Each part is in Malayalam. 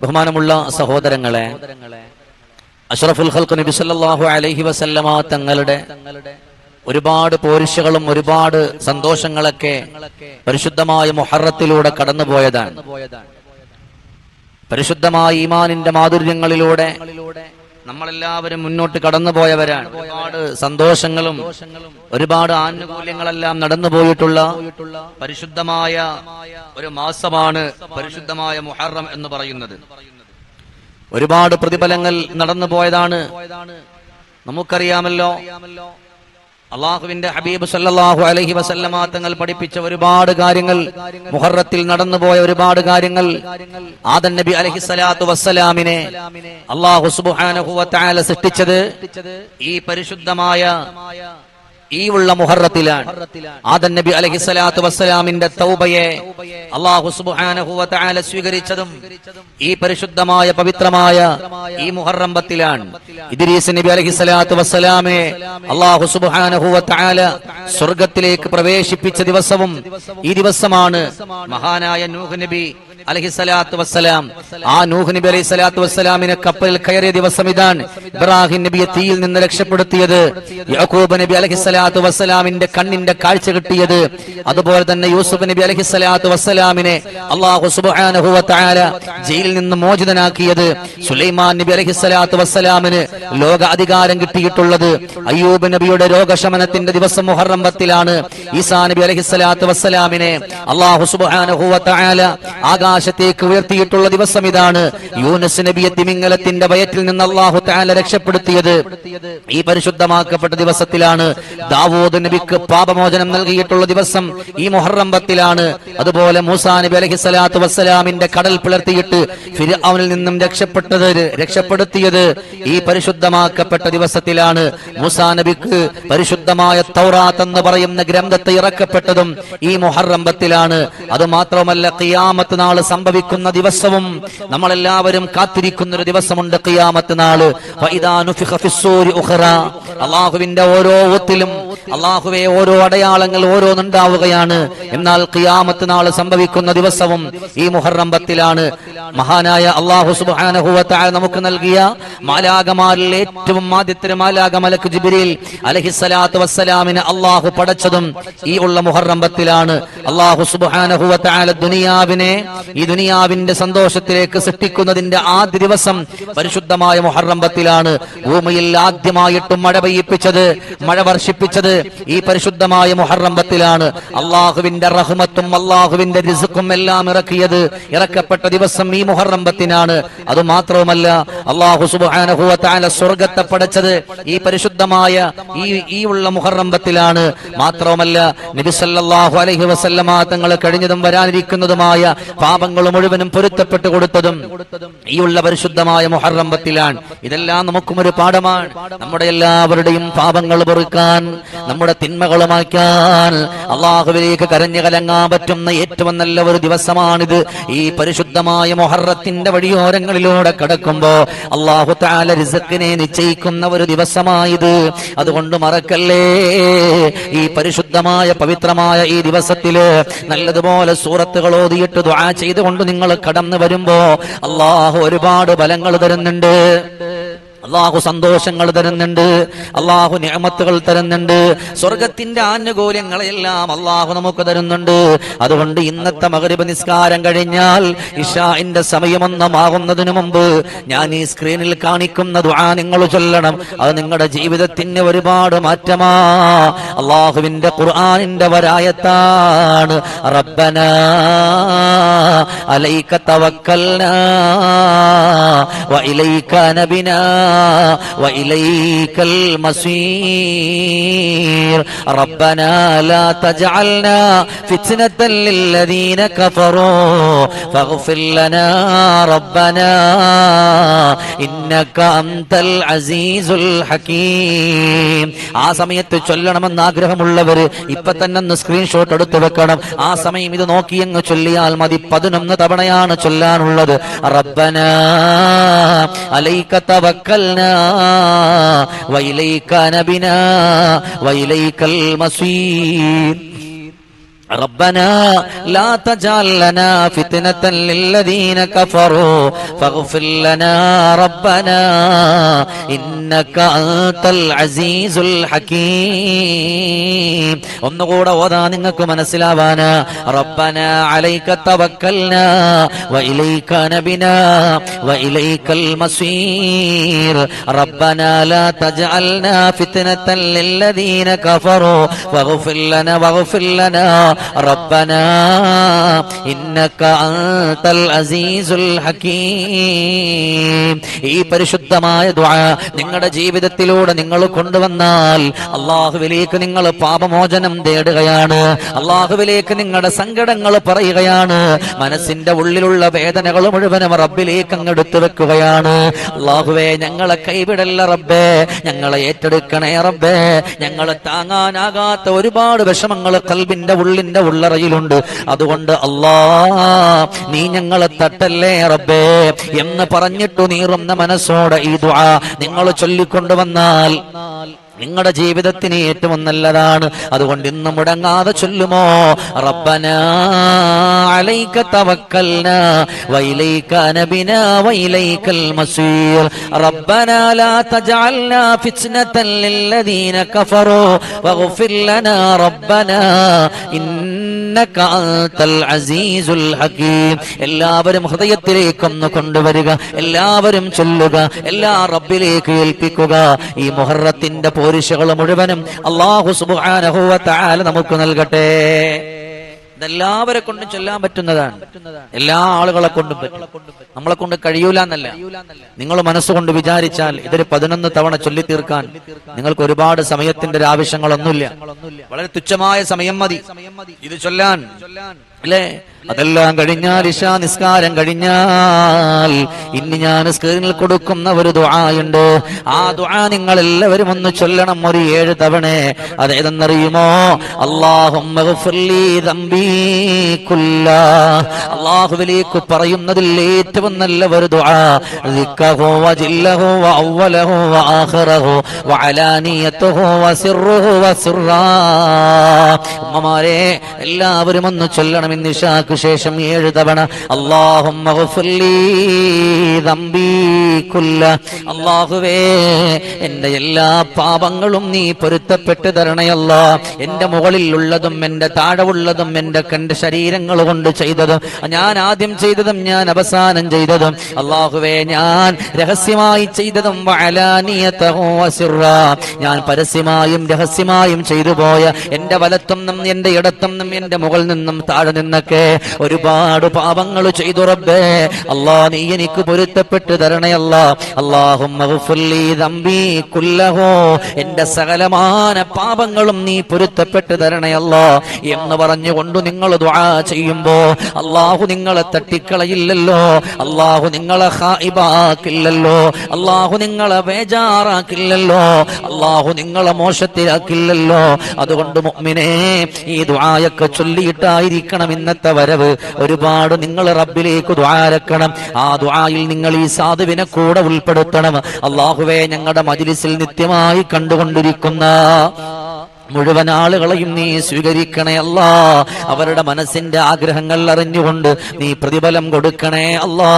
ബഹുമാനമുള്ള സഹോദരങ്ങളെ അഷ്റഫുൽ ഹൽക്ക് നബി സല്ലാഹു അലൈഹി വസല്ലമ തങ്ങളുടെ ഒരുപാട് പോരിശകളും ഒരുപാട് സന്തോഷങ്ങളൊക്കെ പരിശുദ്ധമായ മുഹറത്തിലൂടെ കടന്നുപോയതാണ്. പരിശുദ്ധമായ ഈമാനിന്റെ മാധുര്യങ്ങളിലൂടെ നമ്മളെല്ലാവരും മുന്നോട്ട് കടന്നുപോയവരാണ്. ഒരുപാട് സന്തോഷങ്ങളും ഒരുപാട് ആനുകൂല്യങ്ങളെല്ലാം നടന്നുപോയിട്ടുള്ള പരിശുദ്ധമായ ഒരു മാസമാണ് പരിശുദ്ധമായ മുഹറം എന്ന് പറയുന്നത്. ഒരുപാട് പ്രതിഫലങ്ങൾ നടന്നു പോയതാണ്. നമുക്കറിയാമല്ലോ അള്ളാഹുവിന്റെ ഹബീബ് സല്ലാഹു അലഹി വസല്ലമ തങ്ങൾ പഠിപ്പിച്ച ഒരുപാട് കാര്യങ്ങൾ മുഹറത്തിൽ നടന്നുപോയ ഒരുപാട് കാര്യങ്ങൾ ആദൻ നബി അലഹി സ്വലാത്തു വസ്സലാമിനെ അള്ളാഹു സുബ്ഹാനഹു വ സൃഷ്ടിച്ചത് ഈ പരിശുദ്ധമായ ഈ ഉള്ള മുഹറത്തിലാണ്. ആദൻ നബി അലഹി സ്വലാത്തു വസ്സലാമിന്റെ തൗബയെ അള്ളാഹു സ്വീകരിച്ചതും ഈ പരിശുദ്ധമായ പവിത്രമായ ഈ മുഹറംബത്തിലാണ് ഇദ്രീസ് നബി അലഹി സ്വലാത്തു വസ്സലാമെ അള്ളാഹു തആല സ്വർഗത്തിലേക്ക് പ്രവേശിപ്പിച്ച ദിവസവും ഈ ദിവസമാണ് മഹാനായ നൂഹ് നബി അലൈഹി സ്വലാത്തു വസ്സലാം. ആ നൂഹ് നബി അലൈഹി സ്വലാത്തു വസ്സലാമിനെ കപ്പലിൽ കയറിയ ദിവസം ഇതാണ്. ഇബ്രാഹിം നബിയെ തീയിൽ നിന്ന് രക്ഷപ്പെടുത്തിയത്. യാക്കൂബ് നബി അലൈഹി സ്വലാത്തു വസ്സലാമിന്റെ കണ്ണിന്റെ കാഴ്ച കിട്ടിയത്. അതുപോലെ തന്നെ യൂസുഫ് നബി അലൈഹി സ്വലാത്തു വസ്സലാമിനെ അള്ളാഹു സുബ്ഹാനഹു വ ജയിലിൽ നിന്ന് മോചിതനാക്കിയത്. സുലൈമാൻ നബി അലൈഹി സ്വലാത്തു വസ്സലാമിന് ലോക അധികാരം കിട്ടിയിട്ടുള്ളത്. അയ്യൂബ് നബിയുടെ രോഗശമനത്തിന്റെ ദിവസം മുഹറം പത്തിലാണ്. ഈസാ നബി അലഹി സ്വലാത്തു വസ്സലാമിനെ അള്ളാഹു സുബ്ഹാനഹു വ തആല ആകാശത്തേക്ക് ഉയർത്തിയിട്ടുള്ള ദിവസം ഇതാണ്. യൂനസ് നബിയെ തിമിംഗലത്തിന്റെ വയറ്റിൽ നിന്ന് അള്ളാഹു താല രക്ഷപ്പെടുത്തിയത്. ഈ പരിശുദ്ധമാക്കപ്പെട്ട ദിവസത്തിലാണ് ദാവൂദ് നബിക്ക് പാപമോചനം നൽകിയിട്ടുള്ള ദിവസം ഈ മുഹറം പത്തിലാണ്. അതുപോലെ മൂസാ നബി അലഹി സ്വലാത്തു വസ്സലാമിന്റെ കടൽ പിളർത്തിയിട്ട് അവനിൽ നിന്നും രക്ഷപ്പെട്ടത് രക്ഷപ്പെടുത്തിയത് ഈ പരിശുദ്ധമാക്കപ്പെട്ട ദിവസത്തിലാണ്. മൂസാ നബിക്ക് പരിശുദ്ധമായ തൗറാത്ത് എന്ന് പറയുന്ന ഗ്രന്ഥത്തെ ഇറക്കപ്പെട്ടതും ഈ മുഹറംബത്തിലാണ് അത് മാത്രമല്ല കിയാമത്ത് നാൾ സംഭവിക്കുന്ന ദിവസവും നമ്മളെല്ലാവരും കാത്തിരിക്കുന്ന ഒരു ദിവസമുണ്ട് ഖിയാമത്ത് നാൾ. അള്ളാഹുവിന്റെ ഓരോ ഒത്തിലും അള്ളാഹുവെ ഓരോ അടയാളങ്ങൾ ഓരോന്നുണ്ടാവുകയാണ്. എന്നാൽ ഖിയാമത്ത് നാൾ സംഭവിക്കുന്ന ദിവസവും ഈ മുഹറം പത്തിലാണ് മഹാനായ അള്ളാഹു സുബാനഹുവത്തായ നമുക്ക് നൽകിയ മാലാകമാരിൽ ഏറ്റവും ആദ്യത്തെ മാലാക മലക്ക് ജിബ്രീൽ അലഹിസലാത്ത് വസ്സലാമിന് അള്ളാഹു പടച്ചതും ഈ ഉള്ള മുഹറം പത്തിലാണ് അള്ളാഹു സുബാനഹുവത്തായ ദുനിയാവിനെ ഈ ദുനിയാവിന്റെ സന്തോഷത്തിലേക്ക് സൃഷ്ടിക്കുന്നതിന്റെ ആദ്യ ദിവസം പരിശുദ്ധമായ മുഹറംബത്തിലാണ്. ഭൂമിയിൽ ആദ്യമായിട്ട് മഴ പെയ്യിപ്പിച്ചത് മഴ വർഷിപ്പിച്ചത് ഈ പരിശുദ്ധമായ മുഹറംബത്തിലാണ്. അള്ളാഹുവിന്റെ റഹ്മത്തും അള്ളാഹുവിന്റെ റിസുക്കും എല്ലാം ഇറക്കിയത് ഇറക്കപ്പെട്ട ദിവസം ഈ മുഹറംബത്തിനാണ്. അത് മാത്രവുമല്ല അള്ളാഹു തആല സ്വർഗത്തെ പടച്ചത് ഈ പരിശുദ്ധമായ ഈ ഈ ഉള്ള മുഹറംബത്തിലാണ്. മാത്രവുമല്ല നബിസല്ലാഹു അലൈഹി വസല്ലമ തങ്ങൾ കഴിഞ്ഞതും വരാനിരിക്കുന്നതുമായ പാപങ്ങൾ മുഴുവനും പൊരുത്തപ്പെട്ടു കൊടുത്തതും ഈ ഉള്ള പരിശുദ്ധമായ മുഹറംബത്തിലാണ് ഇതെല്ലാം നമുക്കും ഒരു പാഠമാണ്. നമ്മുടെ എല്ലാവരുടെയും പാപങ്ങൾ പൊറുക്കാൻ നമ്മുടെ തിന്മകൾ മായ്ക്കാൻ അള്ളാഹുവിലേക്ക് കരഞ്ഞു കലങ്ങാൻ പറ്റുന്ന ഏറ്റവും നല്ല ഒരു ദിവസമാണിത്. ഈ പരിശുദ്ധമായ മൊഹറത്തിന്റെ വഴിയോരങ്ങളിലൂടെ കടക്കുമ്പോ അള്ളാഹു താല നിശ്ചയിക്കുന്ന ഒരു ദിവസമായത് അതുകൊണ്ട് മറക്കല്ലേ? ഈ പരിശുദ്ധമായ പവിത്രമായ ഈ ദിവസത്തിൽ നല്ലതുപോലെ സൂറത്തുകൾ ഓതിയിട്ട് ദുആ ചെയ്തുകൊണ്ട് നിങ്ങൾ കടന്നു വരുമ്പോ അള്ളാഹു ഒരുപാട് ബലങ്ങൾ തരുന്നുണ്ട്. അള്ളാഹു സന്തോഷങ്ങൾ തരുന്നുണ്ട്. അള്ളാഹു നിയമത്തുകൾ തരുന്നുണ്ട്. സ്വർഗത്തിന്റെ ആനുകൂല്യങ്ങളെല്ലാം അള്ളാഹു നമുക്ക് തരുന്നുണ്ട്. അതുകൊണ്ട് ഇന്നത്തെ മകരബ് നിസ്കാരം കഴിഞ്ഞാൽ ഇഷാന്റെ സമയമൊന്നമാകുന്നതിന് മുമ്പ് ഞാൻ ഈ സ്ക്രീനിൽ കാണിക്കുന്ന ദുആ നിങ്ങൾ ചൊല്ലണം. അത് നിങ്ങളുടെ ജീവിതത്തിന് ഒരുപാട് മാറ്റമാ. അള്ളാഹുവിന്റെ ഖുർആാനിന്റെ വരായത്താണ്. റബ്ബന അലൈക്ക തവക്കൽന വ നബിനാ وإليك المصير ربنا لا تجعلنا فتنة للذين كفروا فاغفر لنا ربنا إنك أنت العزيز الحكيم ആ സമയത്ത് ചൊല്ലണമെന്ന് ആഗ്രഹമുള്ളവര് ഇപ്പൊ തന്നെ ഒന്ന് സ്ക്രീൻഷോട്ട് എടുത്തു വെക്കണം ആ സമയം ഇത് നോക്കിയങ്ങ് ചൊല്ലിയാൽ മതി പതിനൊന്ന് തവണയാണ് ചൊല്ലാനുള്ളത് റബ്ബന അലൈക തവക്കൽനാ വൈലൈക നബിനാ വൈലൈക്കൽ മസീർ ربنا لا تجعل لنا فتنة للذين كفروا فاغفر لنا ربنا إنك أنت العزيز الحكيم ഒന്നുകൂടെ ഓതാ നിങ്ങൾക്ക് മനസ്സിലാവാന് റബ്ബന അലൈക തവക്കൽന വഇലൈക നബിന വഇലൈകൽ മസീർ റബ്ബന ലാ തജ്അൽനാ ഫിത്നതൻ ലില്ലദീന കഫറു വഗ്ഫിർ ലനാ വഗ്ഫിർ ലനാ റബ്ബന ഇന്നക أنت العزيز الحكيم ഈ പരിശുദ്ധമായ ദുആ നിങ്ങളുടെ ജീവിതത്തിലൂടെ നിങ്ങൾ കൊണ്ടുവന്നാൽ അള്ളാഹുവിലേക്ക് നിങ്ങൾ പാപമോചനം തേടുകയാണ്. അള്ളാഹുവിലേക്ക് നിങ്ങളുടെ സങ്കടങ്ങൾ പറയുകയാണ്. മനസ്സിന്റെ ഉള്ളിലുള്ള വേദനകൾ മുഴുവനും റബ്ബിലേക്ക് അങ്ങ് എടുത്തു വെക്കുകയാണ്. അള്ളാഹുവേ ഞങ്ങളെ കൈവിടല്ല റബ്ബേ. ഞങ്ങളെ ഏറ്റെടുക്കണേ റബ്ബേ. ഞങ്ങളെ താങ്ങാനാകാത്ത ഒരുപാട് വിഷമങ്ങൾ കൽബിന്റെ ഉള്ളിന്റെ ഉള്ളറയിലുണ്ട്. അതുകൊണ്ട് അല്ലാ നീ ഞങ്ങളെ തട്ടല്ലേ റബ്ബേ. എന്ന് പറഞ്ഞിട്ടു നീറുന്ന മനസ്സോടെ ഈ ദുആ നിങ്ങൾ ചൊല്ലിക്കൊണ്ടുവന്നാൽ നിങ്ങളുടെ ജീവിതത്തിന് ഏറ്റവും നല്ലതാണ്. അതുകൊണ്ട് ഇന്ന് മുടങ്ങാതെ ചൊല്ലുമോ? അലൈക ലാ കഫറു വഗ്ഫിർ ലനാ അസീസുൽ ഹകീം. എല്ലാവരും ഹൃദയത്തിലേക്കൊന്ന് കൊണ്ടുവരിക. എല്ലാവരും ചൊല്ലുക. എല്ലാ റബ്ബിലേക്ക് ഏൽപ്പിക്കുക. ഈ മുഹറത്തിന്റെ പോരിശകൾ മുഴുവനും അള്ളാഹു തആല നമുക്ക് നൽകട്ടെ. ഇതെല്ലാവരെ കൊണ്ടും ചൊല്ലാൻ പറ്റുന്നതാണ്. എല്ലാ ആളുകളെ കൊണ്ടും പറ്റും. നമ്മളെ കൊണ്ട് കഴിയൂല എന്നല്ല നിങ്ങൾ മനസ്സുകൊണ്ട് വിചാരിച്ചാൽ ഇതൊരു പതിനൊന്ന് തവണ ചൊല്ലി തീർക്കാൻ നിങ്ങൾക്ക് ഒരുപാട് സമയത്തിന്റെ ഒരു ആവശ്യങ്ങളൊന്നുമില്ല. വളരെ തുച്ഛമായ സമയം മതി. ഇത് ചൊല്ലാൻ. അല്ലേ? അതെല്ലാം കഴിഞ്ഞാൽ ഇഷാ നിസ്കാരം കഴിഞ്ഞാൽ ഇനി ഞാൻ സ്ക്രീനിൽ കൊടുക്കുന്ന ഒരു ദുആയുണ്ട്. ആ ദുആ നിങ്ങൾ എല്ലാവരും ഒന്ന് ചൊല്ലണം ഒരു ഏഴ് തവണ. അതേതെന്നറിയുമോ? അള്ളാഹുലേക്ക് പറയുന്നതിൽ ഏറ്റവും നല്ല ഒരു ഉമ്മമാരെ എല്ലാവരും ഒന്ന് ചൊല്ലണം ഇന്ന് ശേഷം ഏഴ് തവണ അള്ളാഹും അള്ളാഹുവേ എന്റെ എല്ലാ പാപങ്ങളും നീ പൊരുത്തപ്പെട്ട് തരണയല്ല. എന്റെ മുകളിലുള്ളതും എന്റെ താഴെ ഉള്ളതും എന്റെ കണ്ട് ശരീരങ്ങൾ കൊണ്ട് ചെയ്തതും ഞാൻ ആദ്യം ചെയ്തതും ഞാൻ അവസാനം ചെയ്തതും. അള്ളാഹുവേ ഞാൻ രഹസ്യമായി ചെയ്തതും. ഞാൻ പരസ്യമായും രഹസ്യമായും ചെയ്തു പോയ എന്റെ വലത്തും എന്റെ ഇടത്തും എന്റെ മുകളിൽ നിന്നും താഴെ നിന്നൊക്കെ ഒരുപാട് പാപങ്ങൾ ചെയ്തു റബ്ബേ. അല്ലാ നീ എനിക്ക് പൊരുത്തപ്പെട്ട് തരണയല്ല. അള്ളാഹും എന്റെ സകലമാന പാപങ്ങളും നീ പൊരുത്തപ്പെട്ട് തരണയല്ല എന്ന് പറഞ്ഞുകൊണ്ട് നിങ്ങൾ ദുആ ചെയ്യുമ്പോ അള്ളാഹു നിങ്ങളെ തട്ടിക്കളയില്ലല്ലോ. അള്ളാഹു നിങ്ങളെ ഹായിബാക്കില്ലല്ലോ. അള്ളാഹു നിങ്ങളെ ബേജാറാക്കില്ലല്ലോ. അള്ളാഹു നിങ്ങളെ മോശത്തിലാക്കില്ലല്ലോ. അതുകൊണ്ട് മുഅ്മിനേ ഈ ദുആയൊക്കെ ചൊല്ലിയിട്ടായിരിക്കണം ഇന്നത്തെ വരവ്. ഒരുപാട് നിങ്ങൾ റബ്ബിലേക്ക് ദ്വാരക്കണം ആ ദ്വായിൽ നിങ്ങൾ ഈ സാധുവിനെ കൂടെ ഉൾപ്പെടുത്തണം. അള്ളാഹുവെ ഞങ്ങളുടെ മജിലിസിൽ നിത്യമായി കണ്ടുകൊണ്ടിരിക്കുന്ന മുഴുവൻ ആളുകളെയും നീ സ്വീകരിക്കണേ അല്ലാ. അവരുടെ മനസ്സിന്റെ ആഗ്രഹങ്ങൾ അറിഞ്ഞുകൊണ്ട് നീ പ്രതിഫലം കൊടുക്കണേ അല്ലാ.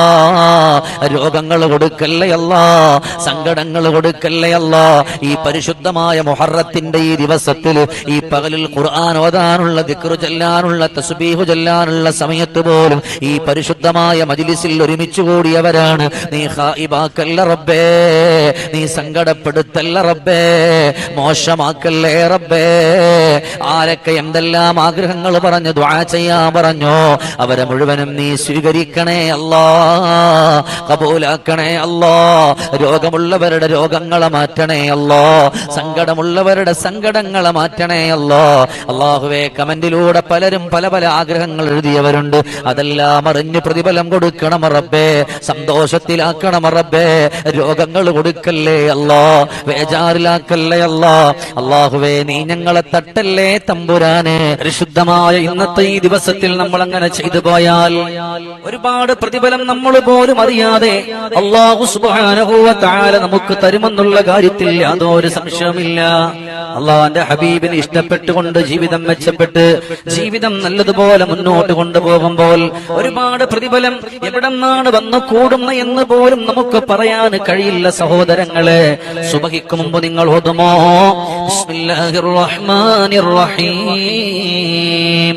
രോഗങ്ങൾ കൊടുക്കല്ലേ അല്ലാ. സങ്കടങ്ങൾ കൊടുക്കല്ലേ അല്ലാ. ഈ പരിശുദ്ധമായ മൊഹറത്തിന്റെ ഈ ദിവസത്തിൽ ഈ പകലിൽ ഖുർആൻ ഓതാനുള്ള ദിക്റു ചെല്ലാനുള്ള തസ്ബീഹു ചെല്ലാനുള്ള സമയത്ത് പോലും ഈ പരിശുദ്ധമായ മജിലിസിൽ ഒരുമിച്ച് കൂടിയവരാണ്. നീ ഹായിബാക്കല്ല റബ്ബേ. നീ സങ്കടപ്പെടുത്തല്ല റബ്ബേ. മോശമാക്കല്ലേ റബ്ബേ. ആരൊക്കെ എന്തെല്ലാം ആഗ്രഹങ്ങൾ പറഞ്ഞു ദ്വാ ചെയ്യാൻ പറഞ്ഞോ അവരെ മുഴുവനും നീ സ്വീകരിക്കണേ അല്ലോ കബൂലാക്കണേ അല്ലോ രോഗമുള്ളവരുടെ രോഗങ്ങളെ മാറ്റണേ അല്ലോ സങ്കടമുള്ളവരുടെ സങ്കടങ്ങളെ മാറ്റണേ അല്ലോ. അള്ളാഹുവെ കമന്റിലൂടെ പലരും പല പല ആഗ്രഹങ്ങൾ എഴുതിയവരുണ്ട്. അതെല്ലാം അറിഞ്ഞ് പ്രതിഫലം കൊടുക്കണം റബ്ബേ സന്തോഷത്തിലാക്കണം റബ്ബേ രോഗങ്ങൾ കൊടുക്കല്ലേ അല്ലോ വേജാറിലാക്കല്ലേ അല്ലോ. അള്ളാഹുവേ നീ ഞങ്ങളെ തട്ടല്ലേ തമ്പുരാനെ? പരിശുദ്ധമായ ഇന്നത്തെ ഈ ദിവസത്തിൽ നമ്മൾ അങ്ങനെ ചെയ്തു പോയാൽ ഒരുപാട് പ്രതിഫലം നമ്മൾ പോലും അറിയാതെ അള്ളാഹു സുബ്ഹാനഹു വ തആല നമുക്ക് തരുമെന്നുള്ള കാര്യത്തിൽ യാതൊരു സംശയമില്ല അള്ളാന്റെ ഹബീബിന് ഇഷ്ടപ്പെട്ടുകൊണ്ട് ജീവിതം മെച്ചപ്പെട്ട് ജീവിതം നല്ലതുപോലെ മുന്നോട്ട് കൊണ്ടുപോകുമ്പോൾ ഒരുപാട് പ്രതിഫലം എവിടെ നിന്നാണ് വന്നു കൂടുന്ന എന്ന് പോലും നമുക്ക് പറയാൻ കഴിയില്ല സഹോദരങ്ങളെ. സുബഹിക്ക് മുമ്പ് നിങ്ങൾ ഓതുമോ? റഹ്മാനിർ റഹീം.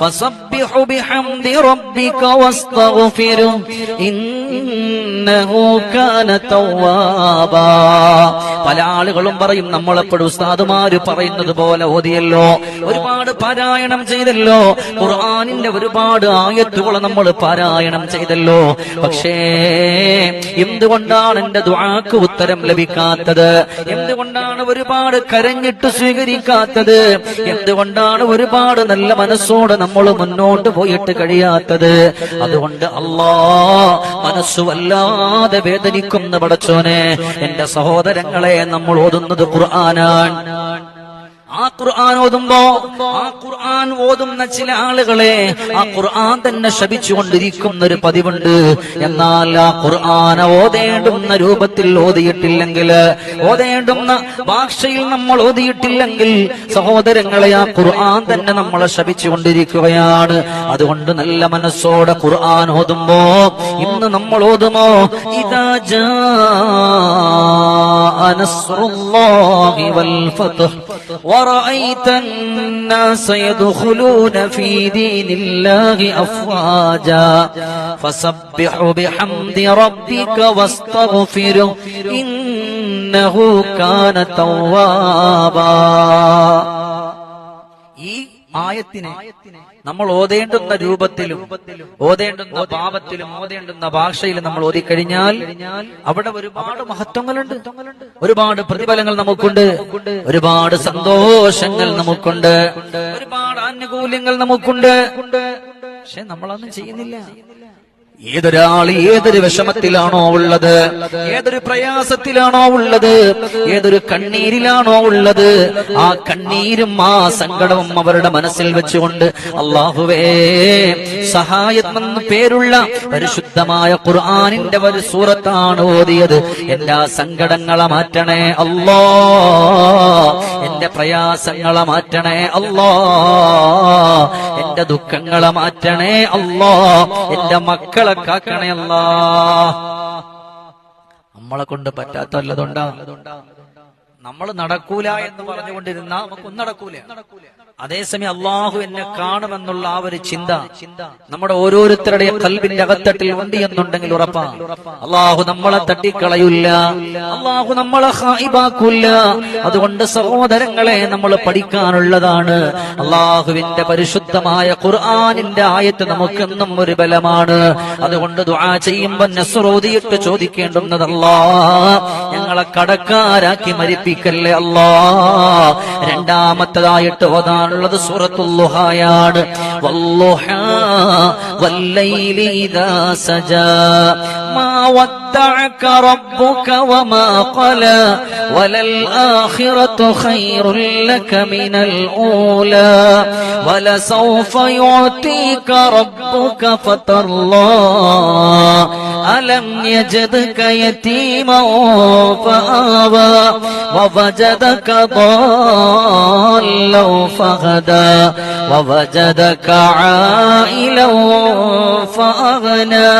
فسبح بحمد ربك واستغفره إنه كان توابا പല ആളുകളും പറയും നമ്മളെപ്പോഴും ഉസ്താദുമാര് പറയുന്നത് പോലെ ഓതിയല്ലോ ഒരുപാട് പാരായണം ചെയ്തല്ലോ ഖുർആാനിന്റെ ഒരുപാട് ആയത്തുകൾ നമ്മൾ പാരായണം ചെയ്തല്ലോ പക്ഷേ എന്തുകൊണ്ടാണ് എന്റെ ദുആക്ക് ഉത്തരം ലഭിക്കാത്തത് എന്തുകൊണ്ടാണ് ഒരുപാട് കരഞ്ഞിട്ട് സ്വീകരിക്കാത്തത് എന്തുകൊണ്ടാണ് ഒരുപാട് നല്ല മനസ്സോടെ നമ്മൾ മുന്നോട്ട് പോയിട്ട് കഴിയാത്തത്. അതുകൊണ്ട് അല്ലാ മനസ്സു വല്ലാതെ വേദനിക്കുന്ന പടച്ചോനെ എന്റെ സഹോദരങ്ങളെ നമ്മൾ ഓതുന്നത് ഖുർആനാണ്. ആ ഖുർആൻ ഓതുമ്പോ ആ ഖുർആൻ ഓതുന്ന ചില ആളുകളെ ആ ഖുർആൻ തന്നെ ശപിച്ചുകൊണ്ടിരിക്കുന്ന ഒരു പതിവുണ്ട്. എന്നാൽ ആ ഖുർആൻ ഓതേണ്ടുന്ന രൂപത്തിൽ ഓതിയിട്ടില്ലെങ്കിൽ ഓതേണ്ടുന്ന ഭാഷയിൽ നമ്മൾ ഓതിയിട്ടില്ലെങ്കിൽ സഹോദരങ്ങളെ ആ ഖുർആൻ തന്നെ നമ്മളെ ശപിച്ചുകൊണ്ടിരിക്കുകയാണ്. അതുകൊണ്ട് നല്ല മനസ്സോടെ ഖുർആൻ ഓതുമ്പോ ഇന്ന് നമ്മൾ ഓതുമോ? ഇതാ ജാ വൽ ഫത്ഹ് ورأيت الناس يدخلون في دين الله أفواجا فسبح بحمد ربك واستغفره إنه كان توابا ഈ ആയത്തിനെ നമ്മൾ ഓതേണ്ടുന്ന രൂപത്തിലും ഓതേണ്ടുന്ന പാപത്തിലും ഓതേണ്ടുന്ന ഭാഷയിലും നമ്മൾ ഓതിക്കഴിഞ്ഞാൽ അവിടെ ഒരുപാട് മഹത്വങ്ങളുണ്ട്. ഒരുപാട് പ്രതിഫലങ്ങൾ നമുക്കുണ്ട്. ഒരുപാട് സന്തോഷങ്ങൾ നമുക്കുണ്ട്. ഒരുപാട് ആനുകൂല്യങ്ങൾ നമുക്കുണ്ട്. പക്ഷെ നമ്മളൊന്നും ചെയ്യുന്നില്ല. ഏതൊരാൾ ഏതൊരു വിഷമത്തിലാണോ ഉള്ളത്? ഏതൊരു പ്രയാസത്തിലാണോ ഉള്ളത്? ഏതൊരു കണ്ണീരിലാണോ ഉള്ളത്? ആ കണ്ണീരും ആ സങ്കടവും അവരുടെ മനസ്സിൽ വെച്ചുകൊണ്ട് അള്ളാഹുവേ സഹായത്മെന്ന് പേരുള്ള പരിശുദ്ധമായ ഖുർആാനിന്റെ ഒരു സൂറത്താണ് ഓതിയത്. എന്റെ സങ്കടങ്ങളെ മാറ്റണേ അല്ലോ എന്റെ പ്രയാസങ്ങളെ മാറ്റണേ അല്ലോ എന്റെ ദുഃഖങ്ങളെ മാറ്റണേ അല്ലോ എന്റെ മക്കളെ കാക്കണയല്ല നമ്മളെ കൊണ്ട് പറ്റാത്ത വല്ലതുണ്ടാ നമ്മൾ നടക്കൂല എന്ന് പറഞ്ഞുകൊണ്ടിരുന്ന നമുക്കൊന്നും നടക്കൂല. അതേസമയം അള്ളാഹു എന്നെ കാണുമെന്നുള്ള ആ ഒരു ചിന്ത നമ്മുടെ ഓരോരുത്തരുടെയും കൽവിന്റെ അകത്തട്ടിൽ ഉണ്ട് എന്നുണ്ടെങ്കിൽ ഉറപ്പാ. അള്ളാഹു നമ്മളെ തട്ടിക്കളയില്ല അള്ളാഹു നമ്മളെ ഹായിബാക്കൂല. അതുകൊണ്ട് സഹോദരങ്ങളെ നമ്മൾ പഠിക്കാനുള്ളതാണ്. അള്ളാഹുവിന്റെ പരിശുദ്ധമായ ഖുർആാനിന്റെ ആയത്ത് നമുക്കെന്നും ഒരു ബലമാണ്. അതുകൊണ്ട് ദുആ ചെയ്യുമ്പോൾ നസ്രോദിയിട്ട് ചോദിക്കേണ്ടുന്നതല്ലാ ഞങ്ങളെ കടക്കാരാക്കി മരിപ്പിക്കല്ലേ അല്ലാ രണ്ടാമത്തതായിട്ട് ഓതാനുള്ളത് സൂറത്തുല്ലുഹായാണ് والليل إذا سجى. ما ودعك ربك وما قلى. وللآخرة خير لك من الأولى. ولسوف يعطيك ربك فترضى. ألم يجدك يتيما فآبى ووجدك ضالا فهدى ووجدك عائلا فأغنى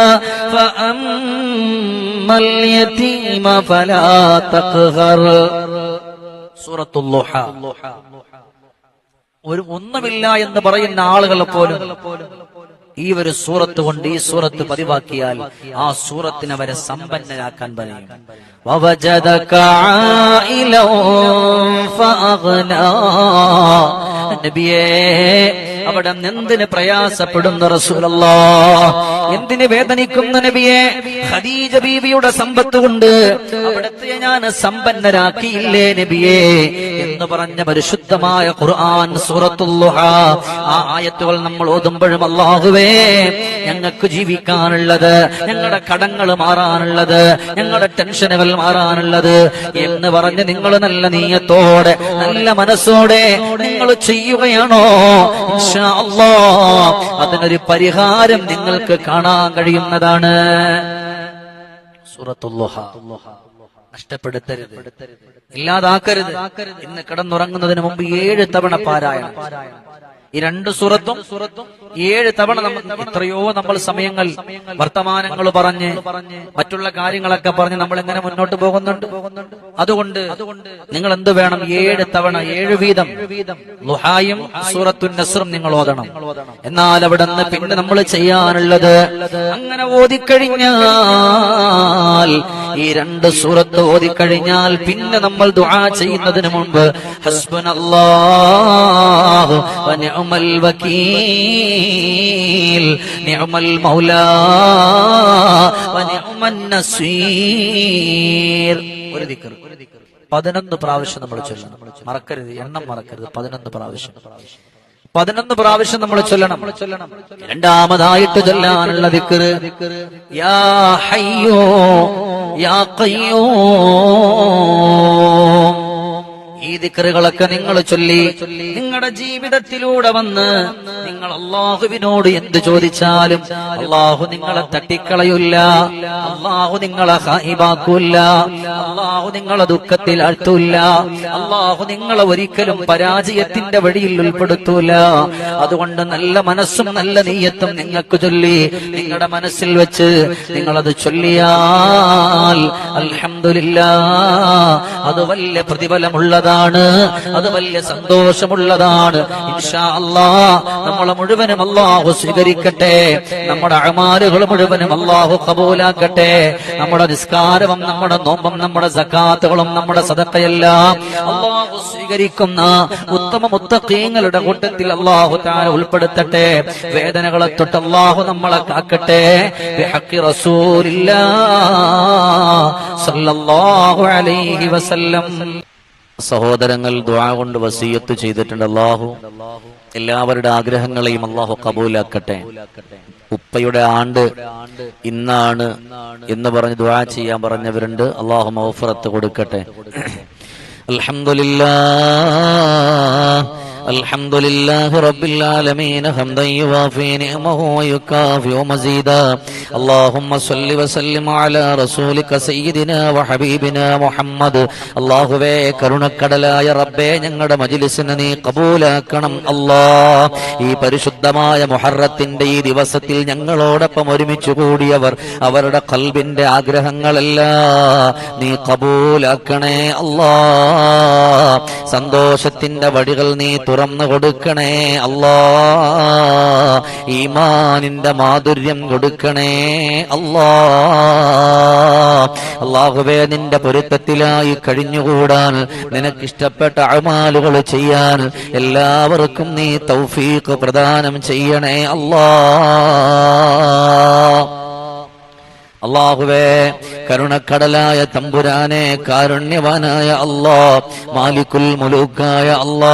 فأما اليتيم فلا تقهر سورة اللوحة ഒരു ഒന്നുമില്ല എന്ന് പറയുന്ന ആളുകളെ പോലും ഈ ഒരു സൂറത്ത് കൊണ്ട് ഈ സൂറത്ത് പതിവാക്കിയാൽ ആ സൂറത്തിനെ വരെ സമ്പന്നരാക്കാൻ പറയും ووجدك عائلا فأغنى നബിയേ അവിടെ എന്തിന് പ്രയാസപ്പെടുന്ന റസൂലല്ലോ? എന്തിന് വേദനിക്കുന്ന നബിയെ? ഖദീജ ബീവിയുടെ സമ്പത്ത് കൊണ്ട് അവിടത്തെ ഞാൻ സമ്പന്നരാക്കിയില്ലേ നബിയെ? എന്ന് പറഞ്ഞ പരിശുദ്ധമായ ഖുർആൻ സൂറത്തുല്ലുഹ ആ ആയത്തുകൾ നമ്മൾ ഓതുമ്പോഴും അല്ലാഹുവേ ഞങ്ങൾക്ക് ജീവിക്കാനുള്ളത് ഞങ്ങളുടെ കടങ്ങൾ മാറാനുള്ളത് ഞങ്ങളുടെ ടെൻഷനുകൾ മാറാനുള്ളത് എന്ന് പറഞ്ഞ് നിങ്ങൾ നല്ല നീയത്തോടെ നല്ല മനസ്സോടെ നിങ്ങൾ ചെയ്യുകയാണോ? അതിനൊരു പരിഹാരം നിങ്ങൾക്ക് കാണാൻ കഴിയുന്നതാണ്. സൂറത്തുല്ലുഹ നഷ്ടപ്പെടുത്തരുത്. ഇല്ലാതാക്കരുത്. ഇന്ന് കിടന്നുറങ്ങുന്നതിന് മുമ്പ് ഏഴ് തവണ പാരായണം. ഈ രണ്ട് സൂറത്തും ഏഴ് തവണ നമ്മൾ എത്രയോ നമ്മൾ സമയങ്ങൾ വർത്തമാനങ്ങൾ പറഞ്ഞ് മറ്റുള്ള കാര്യങ്ങളൊക്കെ പറഞ്ഞ് നമ്മൾ എങ്ങനെ മുന്നോട്ട് പോകുന്നുണ്ട്? അതുകൊണ്ട് നിങ്ങൾ എന്ത് വേണം? ഏഴ് തവണ ഏഴ് വീതം ലുഹായും സൂറത്തു നസറും നിങ്ങൾ ഓതണം. എന്നാൽ അവിടെ നിന്ന് പിന്നെ നമ്മൾ ചെയ്യാനുള്ളത് അങ്ങനെ ഓതിക്കഴിഞ്ഞാൽ ഈ രണ്ട് സൂറത്ത് ഓതിക്കഴിഞ്ഞാൽ പിന്നെ നമ്മൾ ദുആ ചെയ്യുന്നതിന് മുൻപ് ഹസ്ബുനല്ലാഹു വനിഅമൽ വകീൽ നിഅമൽ മൗലാ വനിഅമൻ നസീർ. ഒരു ദിക്ർ. പതിനൊന്ന് പ്രാവശ്യം നമ്മൾ ചൊല്ലണം. മറക്കരുത്. എണ്ണം മറക്കരുത്. പതിനൊന്ന് പ്രാവശ്യം. പതിനൊന്ന് പ്രാവശ്യം നമ്മൾ ചൊല്ലണം. രണ്ടാമതായിട്ട് ചൊല്ലാനുള്ള ദിക്കറ് യാ ഹയ്യോ യാ കയ്യോ ഈ ദിക്കറുകളൊക്കെ നിങ്ങൾ ചൊല്ലി. നിങ്ങളുടെ ജീവിതത്തിലൂടെ വന്ന് നിങ്ങൾ അള്ളാഹുവിനോട് എന്ത് ചോദിച്ചാലും അള്ളാഹു നിങ്ങളെ തട്ടിക്കളയില്ല. അള്ളാഹു നിങ്ങളെ ഹാഹിബാക്കൂല്ല. അള്ളാഹു നിങ്ങളെ ദുഃഖത്തിൽ ആഴ്ത്തൂല്ല അള്ളാഹു നിങ്ങളെ ഒരിക്കലും പരാജയത്തിന്റെ വഴിയിൽ ഉൾപ്പെടുത്തൂല. അതുകൊണ്ട് നല്ല മനസ്സും നല്ല നീയത്തും നിങ്ങൾക്ക് ചൊല്ലി. നിങ്ങളുടെ മനസ്സിൽ വെച്ച് നിങ്ങളത് ചൊല്ലിയാൽ അലഹമില്ല അത് വലിയ പ്രതിഫലമുള്ളതാണ് അത് വലിയ സന്തോഷമുള്ളതാണ്. നമ്മളെ മുഴുവനും അള്ളാഹു സ്വീകരിക്കട്ടെ. നമ്മുടെ അഴമാലുകൾ മുഴുവനും അള്ളാഹു കബൂലാക്കട്ടെ. നമ്മുടെ നിസ്കാരവും നമ്മുടെ നോമ്പും നമ്മുടെ സക്കാത്തുകളും നമ്മുടെ സദക്കയെല്ലാം അള്ളാഹു സ്വീകരിക്കുന്ന ഉത്തമ മുത്തക്കീങ്ങളുടെ കൂട്ടത്തിൽ അള്ളാഹു താൻ ഉൾപ്പെടുത്തട്ടെ. വേദനകളെ തൊട്ട് അള്ളാഹു നമ്മളെ കാക്കട്ടെ. റസൂലില്ലാ സല്ലല്ലാഹു അലൈഹി വസല്ലം. സഹോദരങ്ങൾ ദ്വാ കൊണ്ട് വസീയത്ത് ചെയ്തിട്ടുണ്ട്. അള്ളാഹു എല്ലാവരുടെ ആഗ്രഹങ്ങളെയും അള്ളാഹു കബൂലാക്കട്ടെ. ഉപ്പയുടെ ആണ്ട് ഇന്നാണ് എന്ന് പറഞ്ഞ് ദ്വാ ചെയ്യാൻ പറഞ്ഞവരുണ്ട്. അള്ളാഹു മൗഫറത്ത് കൊടുക്കട്ടെ. അൽഹംദുലില്ലാ الحمد لله رب العالمين حمدا يوافي نعمه ويكافئ مزيدا اللهم صل وسلم على رسولك سيدنا وحبيبنا محمد അള്ളാഹുവേ കരുണക്കടലായ റബ്ബേ ഞങ്ങളുടെ മജിലിസിന് നീ കബൂലാക്കണം അല്ലാ ഈ പരിശുദ്ധമായ മുഹറത്തിന്റെ ഈ ദിവസത്തിൽ ഞങ്ങളോടൊപ്പം ഒരുമിച്ച് കൂടിയവർ അവരുടെ കൽബിന്റെ ആഗ്രഹങ്ങളെല്ലാം നീ കബൂലാക്കണേ അല്ലാ സന്തോഷത്തിന്റെ വഴികൾ നീ തുറന്നു കൊടുക്കണേ. അല്ലാ ഈമാനിന്റെ മാധുര്യം കൊടുക്കണേ. അല്ലാ അള്ളാഹുവേ നിന്റെ പൊരുത്തത്തിലായി കഴിഞ്ഞുകൂടാൻ നിനക്കിഷ്ടപ്പെട്ട അമാലുകൾ ചെയ്യാൻ എല്ലാവർക്കും നീ തൗഫീഖ് പ്രദാനം ചെയ്യണേ. അല്ലാ. അള്ളാഹുവേ കരുണക്കടലായ തമ്പുരാനെ കാരുണ്യവാനായ അള്ളാ മാലിക്കുൽ മുലൂക്കായ അള്ളാ.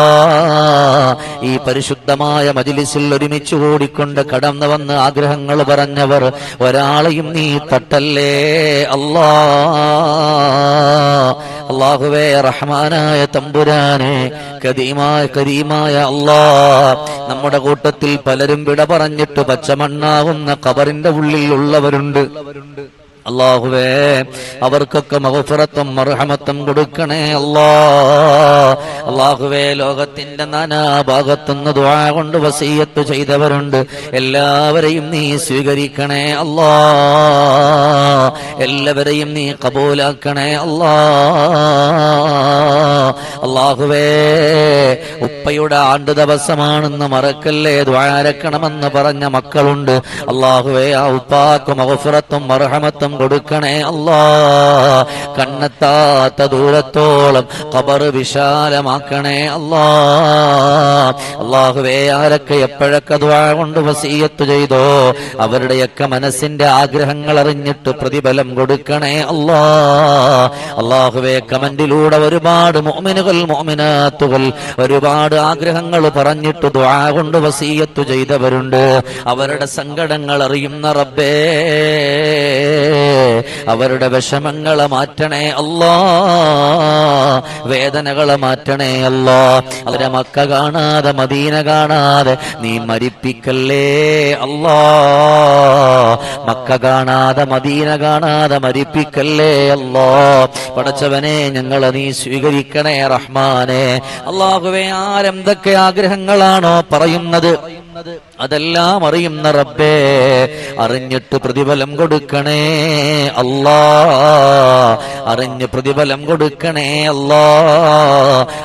ഈ പരിശുദ്ധമായ മജിലിസിൽ ഒരുമിച്ച് കൂടിക്കൊണ്ട് കടന്നു വന്ന് ആഗ്രഹങ്ങൾ പറഞ്ഞവർ ഒരാളെയും നീ തട്ടല്ലേ അല്ലാ അള്ളാഹുവേ റഹ്മാനായ തമ്പുരാനെ കരീമായ കരീമായ അള്ളാ നമ്മുടെ കൂട്ടത്തിൽ പലരും വിട പറഞ്ഞിട്ട് പച്ചമണ്ണാവുന്ന കബറിന്റെ ഉള്ളിൽ ഉള്ളവരുണ്ട് അള്ളാഹുവേ അവർക്കൊക്കെ മഹഫുറത്തും മർഹമത്തും കൊടുക്കണേ അല്ലാ. അള്ളാഹുവേ ലോകത്തിന്റെ നാനാഭാഗത്തുനിന്ന് ദ്വാ കൊണ്ട് വസീയത്ത് ചെയ്തവരുണ്ട്. എല്ലാവരെയും നീ സ്വീകരിക്കണേ അല്ലാ. എല്ലാവരെയും നീ കബൂലാക്കണേ അല്ലാ. അള്ളാഹുവേ ഉപ്പയുടെ ആണ്ട് ദിവസമാണെന്ന് മറക്കല്ലേ? ദ്വാരക്കണമെന്ന് പറഞ്ഞ മക്കളുണ്ട്. അള്ളാഹുവേ ആ ഉപ്പാക്കും മഹഫുറത്തും മർഹമത്തും കൊടുക്കണേ അല്ലാ. കണ്ണെത്താത്ത ദൂരത്തോളം ഖബർ വിശാലമാക്കണേ അല്ലാ. അള്ളാഹുവേ ആരൊക്കെ എപ്പോഴൊക്കെ ദ്വാ കൊണ്ട് വസീയത്ത് ചെയ്തോ അവരുടെയൊക്കെ മനസ്സിന്റെ ആഗ്രഹങ്ങൾ അറിഞ്ഞിട്ട് പ്രതിഫലം കൊടുക്കണേ അല്ലാ. അള്ളാഹുവേ കമന്റിലൂടെ ഒരുപാട് മോമിനുകൾ മോമിനാത്തുകൾ ഒരുപാട് ആഗ്രഹങ്ങൾ പറഞ്ഞിട്ട് ദ്വാ കൊണ്ട് വസീയത്ത് ചെയ്തവരുണ്ട്. അവരുടെ സങ്കടങ്ങൾ അറിയുന്ന റബ്ബേ. അവരുടെ വിഷമങ്ങളെ മാറ്റണേ അല്ലാ. വേദനകളെ മാറ്റണേ അല്ലാ. അവരെ മക്ക കാണാതെ മദീന കാണാതെ നീ മരിപ്പിക്കല്ലേ അല്ലാ. മക്ക കാണാതെ മദീന കാണാതെ മരിപ്പിക്കല്ലേ അല്ലാ. പടച്ചവനെ ഞങ്ങളെ നീ സ്വീകരിക്കണേ റഹ്മാനെ. അള്ളാഹുവേ ആരെന്തൊക്കെ ആഗ്രഹങ്ങളാണോ പറയുന്നത്? അതെല്ലാം അറിയുന്ന റബ്ബേ അറിഞ്ഞിട്ട് പ്രതിഫലം കൊടുക്കണേ അല്ലാ. അറിഞ്ഞ് പ്രതിഫലം കൊടുക്കണേ അല്ലാ.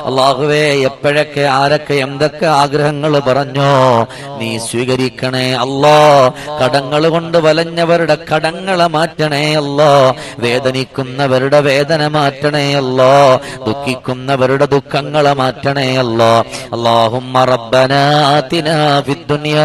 അള്ളാഹുവേ എപ്പോഴൊക്കെ ആരൊക്കെ എന്തൊക്കെ ആഗ്രഹങ്ങൾ പറഞ്ഞോ നീ സ്വീകരിക്കണേ അല്ലാ. കടങ്ങൾ കൊണ്ട് വലഞ്ഞവരുടെ കടങ്ങളെ മാറ്റണേ അല്ലാ. വേദനിക്കുന്നവരുടെ വേദന മാറ്റണേ അല്ലാ. ദുഃഖിക്കുന്നവരുടെ ദുഃഖങ്ങളെ മാറ്റണേ അല്ലാ. അള്ളാഹുമ്മ റബ്ബനാ ഫിദ്ദുനിയാ